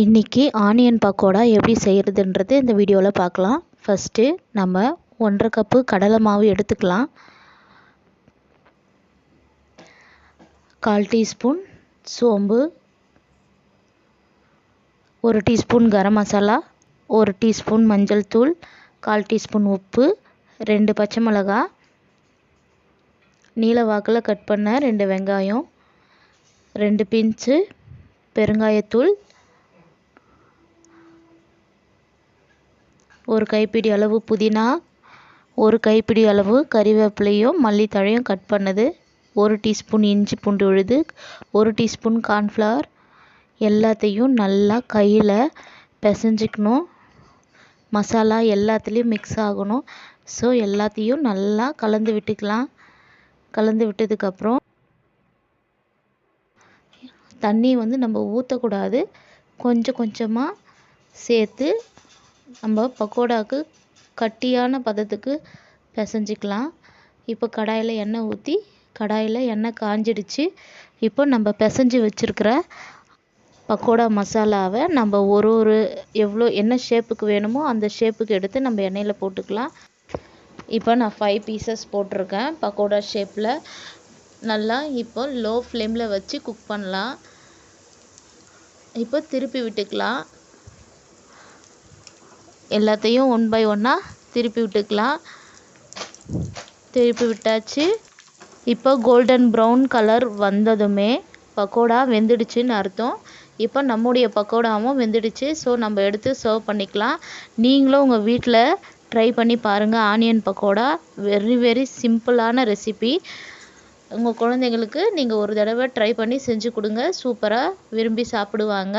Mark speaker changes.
Speaker 1: இன்றைக்கி ஆனியன் பக்கோடா எப்படி செய்கிறதுன்றது இந்த வீடியோவில் பார்க்கலாம். ஃபஸ்ட்டு நம்ம ஒன்றரை கப்பு கடலை மாவு எடுத்துக்கலாம். கால் டீஸ்பூன் சோம்பு ஒரு டீஸ்பூன் கரம் மசாலா ஒரு டீஸ்பூன் மஞ்சள் தூள் கால் டீஸ்பூன் உப்பு ரெண்டு பச்சை மிளகா நீல வாக்கில் கட் பண்ண ரெண்டு வெங்காயம் ரெண்டு பிஞ்சு பெருங்காயத்தூள் ஒரு கைப்பிடி அளவு புதினா ஒரு கைப்பிடி அளவு கறிவேப்பிலையும் மல்லித்தழையும் கட் பண்ணது. ஒரு டீஸ்பூன் இஞ்சி பூண்டு விழுது ஒரு டீஸ்பூன் கார்ன்ஃப்ளவர் எல்லாத்தையும் நல்லா கையில் பிசைஞ்சிக்கணும். மசாலா எல்லாத்துலேயும் மிக்ஸ் ஆகணும். ஸோ எல்லாத்தையும் நல்லா கலந்து விட்டுக்கலாம். கலந்து விட்டதுக்கப்புறம் தண்ணி வந்து நம்ம ஊற்றக்கூடாது கொஞ்சம் கொஞ்சமாக சேர்த்து நம்ம பக்கோடாவுக்கு கட்டியான பதத்துக்கு பிசைஞ்சிக்கலாம். இப்போ கடாயில் எண்ணெய் ஊற்றி கடாயில் எண்ணெய் காஞ்சிடுச்சு. இப்போ நம்ம பிசைஞ்சு வச்சுருக்கிற பக்கோடா மசாலாவை நம்ம ஒரு ஒரு எவ்வளோ என்ன ஷேப்புக்கு வேணுமோ அந்த ஷேப்புக்கு எடுத்து நம்ம எண்ணெயில் போட்டுக்கலாம். இப்போ நான் ஃபைவ் பீசஸ் போட்டிருக்கேன் பக்கோடா ஷேப்பில் நல்லா இப்போ லோ ஃப்ளேமில் வச்சு குக் பண்ணலாம். இப்போ திருப்பி விட்டுக்கலாம். எல்லாத்தையும் ஒன் பை ஒன்னாக திருப்பி விட்டுக்கலாம். திருப்பி விட்டாச்சு. இப்போ கோல்டன் ப்ரௌன் கலர் வந்ததுமே பக்கோடா வெந்துடுச்சுன்னு அர்த்தம். இப்போ நம்முடைய பக்கோடாவும் வெந்துடுச்சு. ஸோ நம்ம எடுத்து சர்வ் பண்ணிக்கலாம். நீங்களும் உங்கள் வீட்டில் ட்ரை பண்ணி பாருங்கள் ஆனியன் பக்கோடா வெரி வெரி சிம்பிளான ரெசிபி உங்கள் குழந்தைங்களுக்கு நீங்கள் ஒரு தடவை ட்ரை பண்ணி செஞ்சு கொடுங்க. சூப்பராக விரும்பி சாப்பிடுவாங்க.